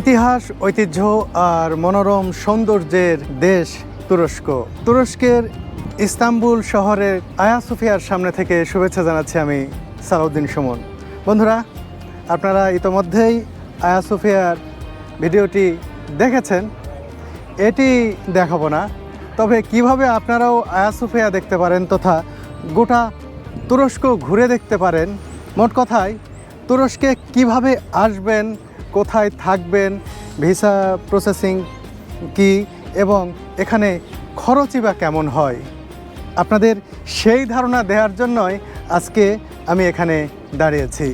ইতিহাস, ঐতিহ্য আর মনোরম সৌন্দর্যের দেশ তুরস্ক। তুরস্কের ইস্তাম্বুল শহরের আয়া সোফিয়ার সামনে থেকে শুভেচ্ছা জানাচ্ছি আমি সালাউদ্দিন সুমন। বন্ধুরা, আপনারা ইতোমধ্যেই আয়া সোফিয়ার ভিডিওটি দেখেছেন। এটি দেখাবো না, তবে কীভাবে আপনারাও আয়া সোফিয়া দেখতে পারেন তথা গোটা তুরস্ক ঘুরে দেখতে পারেন, মোট কথায় তুরস্কে কীভাবে আসবেন কোথায় থাকবেন, ভিসা প্রসেসিং কি এবং এখানে খরচই বা কেমন হয়? আপনাদের সেই ধারণা দেওয়ার জন্যই আজকে আমি এখানে দাঁড়িয়েছি।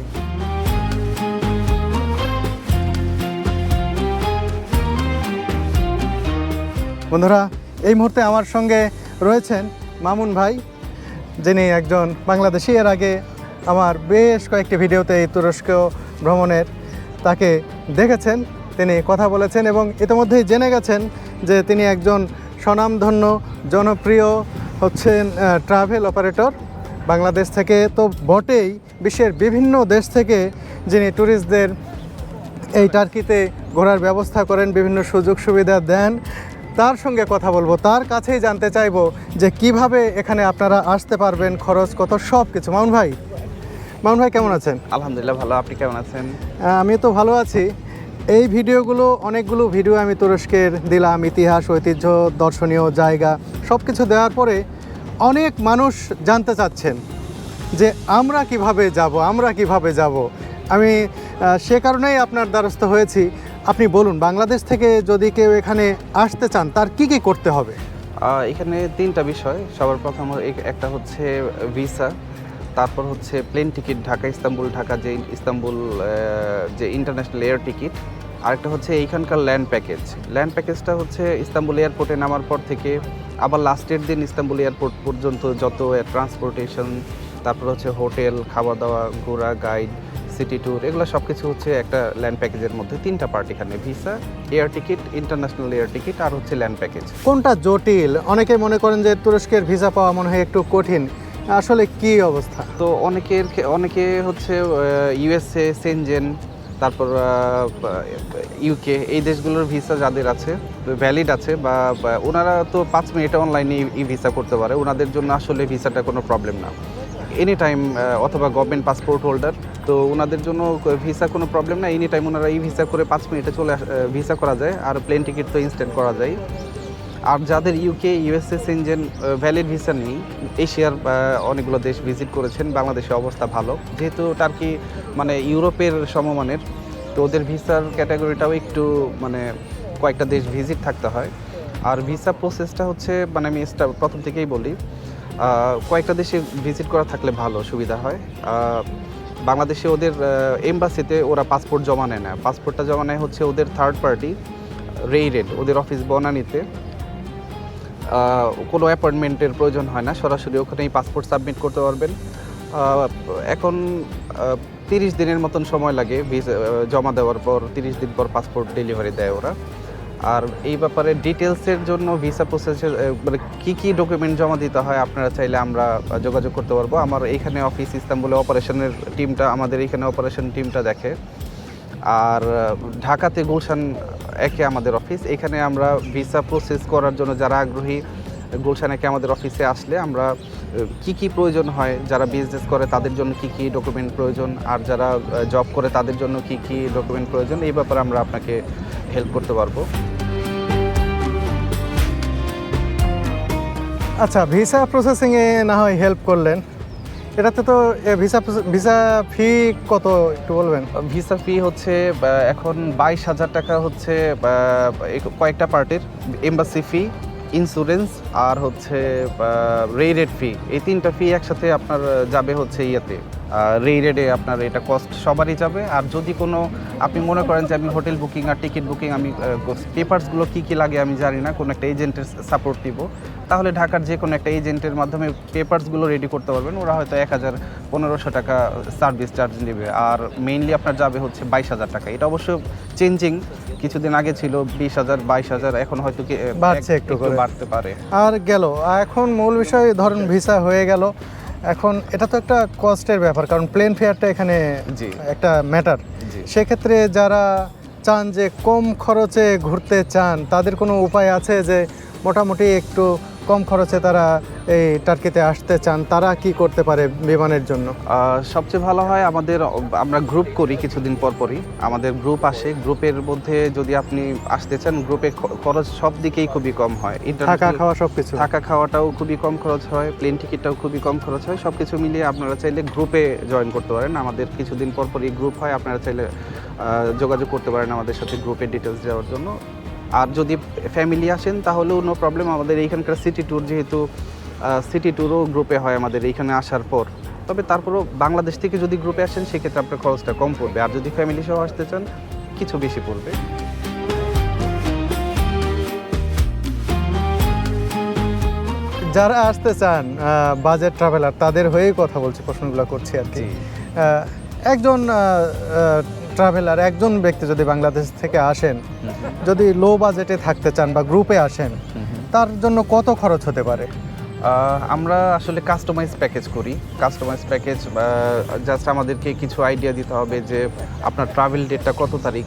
বন্ধুরা, এই মুহূর্তে আমার সঙ্গে রয়েছেন মামুন ভাই, যিনি একজন বাংলাদেশি। এর আগে আমার বেশ কয়েকটি ভিডিওতে এই তুরস্ক ভ্রমণের তাকে দেখেছেন, তিনি কথা বলেছেন এবং ইতিমধ্যেই জেনে গেছেন যে তিনি একজন স্বনামধন্য, জনপ্রিয় হচ্ছেন ট্রাভেল অপারেটর বাংলাদেশ থেকে। তো বটেই বিশ্বের বিভিন্ন দেশ থেকে যিনি ট্যুরিস্টদের এই টার্কিতে ঘোরার ব্যবস্থা করেন, বিভিন্ন সুযোগ সুবিধা দেন, তার সঙ্গে কথা বলব। তার কাছেই জানতে চাইব যে কীভাবে এখানে আপনারা আসতে পারবেন, খরচ কত সব কিছু মামুন ভাই। মামুন ভাই কেমন আছেন? আলহামদুলিল্লাহ ভালো। আপনি কেমন আছেন? আমি তো ভালো আছি। এই ভিডিওগুলো অনেকগুলো ভিডিও আমি তুরস্কের দিলাম ইতিহাস ঐতিহ্য দর্শনীয় জায়গা সব কিছু দেওয়ার পরে অনেক মানুষ জানতে চাচ্ছেন যে আমরা কীভাবে যাব আমরা কীভাবে যাব। আমি সে কারণেই আপনার দ্বারস্থ হয়েছি। আপনি বলুন বাংলাদেশ থেকে যদি কেউ এখানে আসতে চান তার কি কি করতে হবে? এখানে তিনটা বিষয়। সবার প্রথম একটা হচ্ছে ভিসা। তারপর হচ্ছে plane ticket Dhaka, Istanbul, Dhaka যে ইস্তাম্বুল যে ইন্টারন্যাশনাল এয়ার টিকিট আরেকটা হচ্ছে এইখানকার ল্যান্ড প্যাকেজ ল্যান্ড প্যাকেজটা হচ্ছে ইস্তাম্বুল এয়ারপোর্টে নামার পর থেকে আবার লাস্টের দিন ইস্তাম্বুল এয়ারপোর্ট পর্যন্ত যত ট্রান্সপোর্টেশন তারপর হচ্ছে হোটেল খাওয়া দাওয়া ঘোরা গাইড সিটি ট্যুর এগুলো সব কিছু হচ্ছে একটা ল্যান্ড প্যাকেজের মধ্যে। তিনটা পার্ট এখানে visa air ticket international air ticket আর হচ্ছে ল্যান্ড প্যাকেজ কোনটা জটিল? অনেকে মনে করেন যে তুরস্কের ভিসা পাওয়া মনে হয় একটু কঠিন। আসলে কি অবস্থা? তো অনেকের অনেকে হচ্ছে ইউএসএ সেনজেন তারপর ইউকে এই দেশগুলোর ভিসা যাদের আছে ভ্যালিড আছে বা ওনারা তো পাঁচ মিনিটে অনলাইনে ই ভিসা করতে পারে। ওনাদের জন্য আসলে ভিসাটা কোনো প্রবলেম না। এনি টাইম অথবা গভর্নমেন্ট পাসপোর্ট হোল্ডার তো ওনাদের জন্য ভিসা কোনো প্রবলেম না। এনি টাইম ওনারা ই ভিসা করে পাঁচ মিনিটে চলে ভিসা করা যায়। আর প্লেন টিকিট তো ইনস্ট্যান্ট করা যায়। আর যাদের UK USA Schengen valid visa নেই, এশিয়ার অনেকগুলো দেশ ভিজিট করেছেন বাংলাদেশের অবস্থা ভালো। যেহেতু টার্কি মানে ইউরোপের সমমানের, তো ওদের ভিসার ক্যাটাগরিটাও একটু মানে কয়েকটা দেশ ভিজিট থাকতে হয়। আর ভিসা প্রসেসটা হচ্ছে মানে আমি প্রথম থেকেই বলি কয়েকটা দেশে ভিজিট করা থাকলে ভালো, সুবিধা হয়। বাংলাদেশে ওদের এম্বাসিতে ওরা পাসপোর্ট জমা নেয় না। পাসপোর্টটা জমা নেয় হচ্ছে ওদের থার্ড পার্টি রেইডেড ওদের অফিস বনানীতে। কোনো অ্যাপয়েন্টমেন্টের প্রয়োজন হয় না। সরাসরি ওখানেই পাসপোর্ট সাবমিট করতে পারবেন। এখন তিরিশ দিনের মতন সময় লাগে ভিসা জমা দেওয়ার পর, তিরিশ দিন পর পাসপোর্ট ডেলিভারি দেয় ওরা। আর এই ব্যাপারে ডিটেলসের জন্য ভিসা প্রসেসের মানে কী কী ডকুমেন্ট জমা দিতে হয় আপনারা চাইলে আমরা যোগাযোগ করতে পারব। আমার এইখানে অফিস ইস্তাম্বুলে অপারেশনের টিমটা আমাদের এখানে অপারেশন টিমটা দেখে। আর ঢাকাতে গুলশান একে আমাদের অফিস এখানে আমরা ভিসা প্রসেস করার জন্য যারা আগ্রহী, গুলশান একে আমাদের অফিসে আসলে আমরা কি কি প্রয়োজন হয়, যারা বিজনেস করে তাদের জন্য কি কি ডকুমেন্ট প্রয়োজন, আর যারা জব করে তাদের জন্য কি কি ডকুমেন্ট প্রয়োজন, এই ব্যাপারে আমরা আপনাকে হেল্প করতে পারব। আচ্ছা ভিসা প্রসেসিংয়ে না হয় হেল্প করলেন। এটাতে তো ভিসা ভিসা ফি কত একটু বলবেন? ভিসা ফি হচ্ছে এখন বাইশ হাজার টাকা হচ্ছে কয়েকটা পার্টির এম্বাসি ফি ইন্স্যুরেন্স আর হচ্ছে রেইরেড ফি এই তিনটা ফি একসাথে আপনার যাবে হচ্ছে ইয়েতে। রেইরেডে আপনার এটা কস্ট সবারই যাবে। আর যদি কোনো আপনি মনে করেন যে আমি হোটেল বুকিং আর টিকিট বুকিং আমি পেপার্সগুলো কী কী লাগে আমি জানি না কোনো একটা এজেন্টের সাপোর্ট দিব। তাহলে ঢাকার যে কোনো একটা এজেন্টের মাধ্যমে পেপার্সগুলো রেডি করতে পারবেন। ওরা হয়তো এক হাজার পনেরোশো টাকা সার্ভিস চার্জ নেবে। আর মেইনলি আপনার যাবে হচ্ছে বাইশ হাজার টাকা। এটা অবশ্য চেঞ্জিং কিছুদিন আগে ছিল বিশ হাজার বাইশ হাজার এখন হয়তো কি, বাড়ছে একটু। বাড়তে পারে। আর গেল। এখন মূল বিষয় ধরুন ভিসা হয়ে গেল। এখন এটা তো একটা কস্টের ব্যাপার কারণ প্লেন ফেয়ারটা এখানে একটা ম্যাটার সেক্ষেত্রে যারা চান যে কম খরচে ঘুরতে চান তাদের কোনো উপায় আছে যে মোটামুটি একটু কম খরচে তারা এই টার্কিতে আসতে চান তারা কি করতে পারে বিমানের জন্য? সবচেয়ে ভালো হয় আমাদের আমরা গ্রুপ করি কিছুদিন পর পরই। আমাদের গ্রুপ আসে গ্রুপের মধ্যে যদি আপনি আসতে চান গ্রুপে খরচ সব দিকেই খুবই কম হয়। থাকা খাওয়া সব কিছু থাকা খাওয়াটাও খুবই কম খরচ হয় প্লেন টিকিটটাও খুবই কম খরচ হয় সব কিছু মিলিয়ে আপনারা চাইলে গ্রুপে জয়েন করতে পারেন। আমাদের কিছুদিন পর পরই গ্রুপ হয় আপনারা চাইলে যোগাযোগ করতে পারেন আমাদের সাথে গ্রুপের ডিটেলস দেওয়ার জন্য। আর যদি ফ্যামিলি আসেন তাহলেও নো প্রবলেম আমাদের এইখানকার সিটি ট্যুর যেহেতু সিটি ট্যুরও গ্রুপে হয় আমাদের এইখানে আসার পর। তবে তারপরেও বাংলাদেশ থেকে যদি গ্রুপে আসেন সেক্ষেত্রে আপনার খরচটা কম পড়বে। আর যদি ফ্যামিলি সহ আসতে চান কিছু বেশি পড়বে। যারা আসতে চান বাজেট ট্রাভেলার তাদের হয়েই কথা বলছি প্রশ্নগুলো করছি আর কি। একজন ট্রাভেলার একজন ব্যক্তি যদি বাংলাদেশ থেকে আসেন যদি লো বাজেটে থাকতে চান বা গ্রুপে আসেন তার জন্য কত খরচ হতে পারে? আমরা আসলে কাস্টমাইজ প্যাকেজ করি। কাস্টমাইজ প্যাকেজ জাস্ট আমাদেরকে কিছু আইডিয়া দিতে হবে যে আপনার ট্রাভেল ডেটটা কত তারিখ,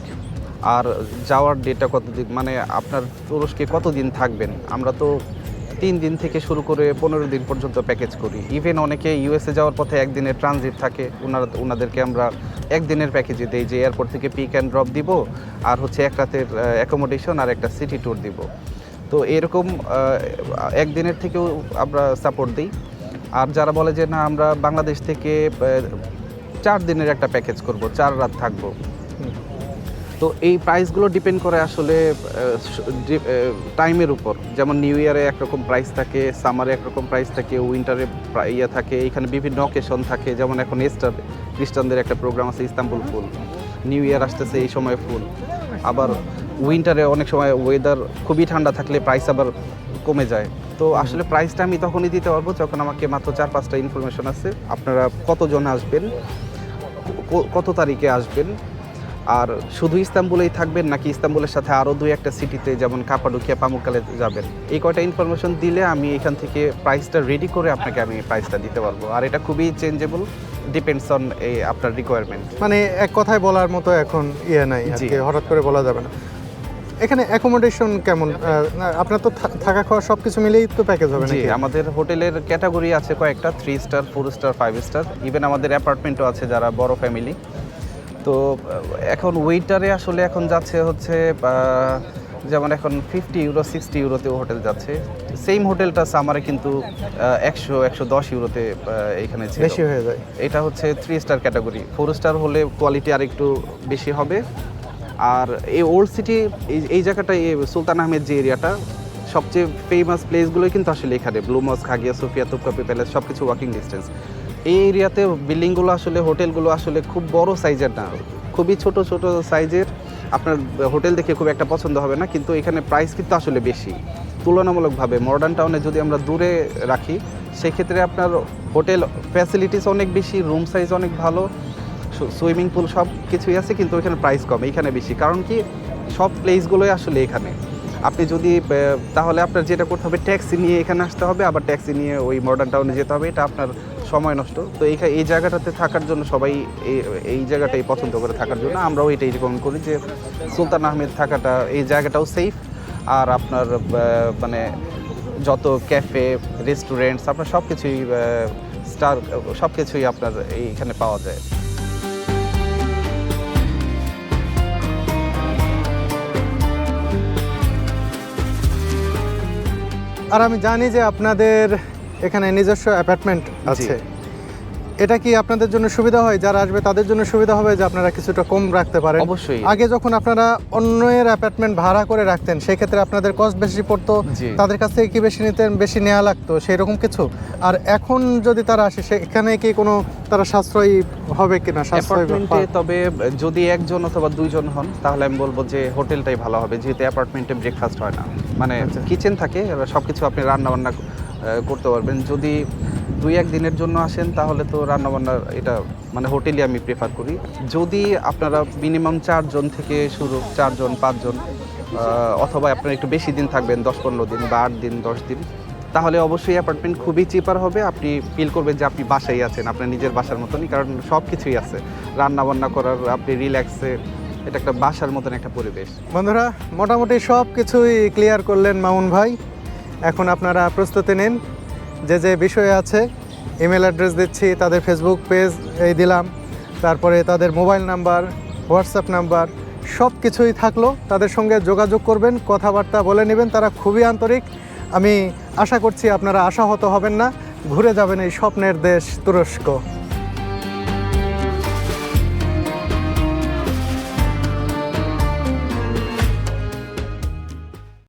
আর যাওয়ার ডেটটা কত মানে আপনার তুরস্কে কতদিন থাকবেন। আমরা তো তিন দিন থেকে শুরু করে পনেরো দিন পর্যন্ত প্যাকেজ করি। ইভেন অনেকে ইউএসএ যাওয়ার পথে একদিনের ট্রানজিট থাকে ওনারা ওনাদেরকে আমরা একদিনের প্যাকেজে দিই যে এয়ারপোর্ট থেকে পিক অ্যান্ড ড্রপ দিব, আর হচ্ছে এক রাতের অ্যাকোমোডেশন আর একটা সিটি ট্যুর দিব। তো এরকম একদিনের থেকেও আমরা সাপোর্ট দিই। আর যারা বলে যে, না, আমরা বাংলাদেশ থেকে চার দিনের একটা প্যাকেজ করব, চার রাত থাকব। তো এই প্রাইসগুলো ডিপেন্ড করে আসলে টাইমের উপর। যেমন নিউ ইয়ারে একরকম প্রাইস থাকে সামারে একরকম প্রাইস থাকে উইন্টারে ইয়ে থাকে, এখানে বিভিন্ন অকেশন থাকে। যেমন এখন এস্টার খ্রিস্টানদের একটা প্রোগ্রাম আছে ইস্তাম্বুল ফুল নিউ ইয়ার আসতেছে এই সময় ফুল আবার উইন্টারে অনেক সময় ওয়েদার খুবই ঠান্ডা থাকলে প্রাইস আবার কমে যায়। তো আসলে প্রাইসটা আমি তখনই দিতে পারব যখন আমাকে মাত্র চার পাঁচটা ইনফরমেশন আছে। আপনারা কতজন আসবেন কত তারিখে আসবেন আর শুধু ইস্তাম্বুলেই থাকবেন নাকি ইস্তাম্বুলের সাথে আরও দুই একটা সিটিতে যেমন কাপাডুকিয়া পামুকালে যাবেন? এই কয়টা ইনফরমেশন দিলে আমি এখান থেকে প্রাইসটা রেডি করে আপনাকে আমি প্রাইসটা দিতে পারব। আর এটা খুবই চেঞ্জেবল ডিপেন্ডস অন এই আপনার রিকোয়ারমেন্ট মানে এক কথায় বলার মতো এখন ইয়ে নাই। হঠাৎ করে বলা যাবে না। এখানে অ্যাকোমোডেশন কেমন? আপনার তো থাকা খাওয়া সব কিছু মিলেই তো প্যাকেজ হবে নাকি? আমাদের হোটেলের ক্যাটাগরি আছে কয়েকটা three star four star five star even আমাদের অ্যাপার্টমেন্টও আছে যারা বড় ফ্যামিলি তো এখন ওয়েটারে আসলে এখন যাচ্ছে হচ্ছে যেমন এখন ফিফটি ইউরো সিক্সটি ইউরোতেও হোটেল যাচ্ছে। সেম হোটেলটা সামারে কিন্তু একশো একশো দশ ইউরোতে এখানে বেশি হয়ে যায়। এটা হচ্ছে three star category four star হলে কোয়ালিটি আর একটু বেশি হবে। আর এই ওল্ড সিটি, এই এই জায়গাটা, এই সুলতান আহমেদ যে এরিয়াটা, সবচেয়ে ফেমাস প্লেসগুলোই কিন্তু আসলে এখানে। Blue mosque hagia sophia, topkapi palace সব কিছু ওয়াকিং ডিস্টেন্স এই এরিয়াতে বিল্ডিংগুলো আসলে হোটেলগুলো আসলে খুব বড় সাইজের না। খুবই ছোট ছোট সাইজের আপনার হোটেল দেখে খুব একটা পছন্দ হবে না, কিন্তু এখানে প্রাইস কিন্তু আসলে বেশি। তুলনামূলকভাবে মডার্ন টাউনে যদি আমরা দূরে রাখি, সেক্ষেত্রে আপনার হোটেল ফ্যাসিলিটিস অনেক বেশি রুম সাইজ অনেক ভালো। সুইমিং পুল সব কিছুই আছে, কিন্তু এখানে প্রাইস কম এখানে বেশি। কারণ কি, সব প্লেসগুলোই আসলে এখানে। আপনি যদি তাহলে আপনার যেটা করতে হবে ট্যাক্সি নিয়ে এখানে আসতে হবে, আবার ট্যাক্সি নিয়ে ওই মডার্ন টাউনে যেতে হবে, এটা আপনার সময় নষ্ট। তো এইখানে এই জায়গাটাতে থাকার জন্য সবাই এই- এই জায়গাটাই পছন্দ করে থাকার জন্য। আমরাও এটাই রেকমেন্ড করি যে, সুলতান আহমেদ থাকাটা, এই জায়গাটাও সেফ আর আপনার মানে যত ক্যাফে রেস্টুরেন্টস আপনার সব কিছুই স্টার সব কিছুই আপনার এইখানে পাওয়া যায়। আর আমি জানি যে আপনাদের এখানে নিজস্ব অ্যাপার্টমেন্ট আছে। এটা কি আপনাদের জন্য সুবিধা হয়? যারা আসবে তাদের জন্য সুবিধা হবে যে আপনারা কিছুটা কম রাখতে পারেন? অবশ্যই। আগে যখন আপনারা অন্যের অ্যাপার্টমেন্ট ভাড়া করে রাখতেন সেই ক্ষেত্রে আপনাদের কস্ট বেশি পড়তো তাদের কাছ থেকে কি বেশি নিতেন বেশি নেওয়া লাগতো সেই রকম কিছু? আর এখন যদি তারা আসে সেখানে কি কোনো তারা সাশ্রয়ী হবে কিনা? সাশ্রয়ী তবে যদি একজন অথবা দুইজন হন তাহলে আমি বলব যে হোটেলটাই ভালো হবে যেহেতু অ্যাপার্টমেন্টে ব্রেকফাস্ট হয় না। মানে আচ্ছা। কিচেন থাকে সব কিছু আপনি রান্না বান্না করতে পারবেন। যদি দুই এক দিনের জন্য আসেন, তাহলে তো রান্না বান্নার এটা মানে হোটেলই আমি প্রেফার করি। যদি আপনারা মিনিমাম চারজন থেকে শুরু, চারজন, পাঁচজন অথবা আপনারা একটু বেশি দিন থাকবেন দশ পনেরো দিন বা আট দিন, দশ দিন, তাহলে অবশ্যই অ্যাপার্টমেন্ট খুবই চিপার হবে। আপনি ফিল করবেন যে আপনি বাসায় আছেন আপনার নিজের বাসার মতনই, কারণ সব কিছুই আছে। রান্নাবান্না করার, আপনি রিল্যাক্সে এটা একটা বাসার মতন একটা পরিবেশ। বন্ধুরা, মোটামুটি সব কিছুই ক্লিয়ার করলেন মামুন ভাই। এখন আপনারা প্রস্তুতি নিন। যে যে বিষয়ে আছে ইমেল অ্যাড্রেস দিচ্ছি, তাদের ফেসবুক পেজ এই দিলাম, তারপরে তাদের মোবাইল নাম্বার হোয়াটসঅ্যাপ নাম্বার সব কিছুই থাকল। তাদের সঙ্গে যোগাযোগ করবেন, কথাবার্তা বলে নেবেন, তারা খুবই আন্তরিক। আমি আশা করছি আপনারা আশাহত হবেন না, ঘুরে যাবেন এই স্বপ্নের দেশ তুরস্ক।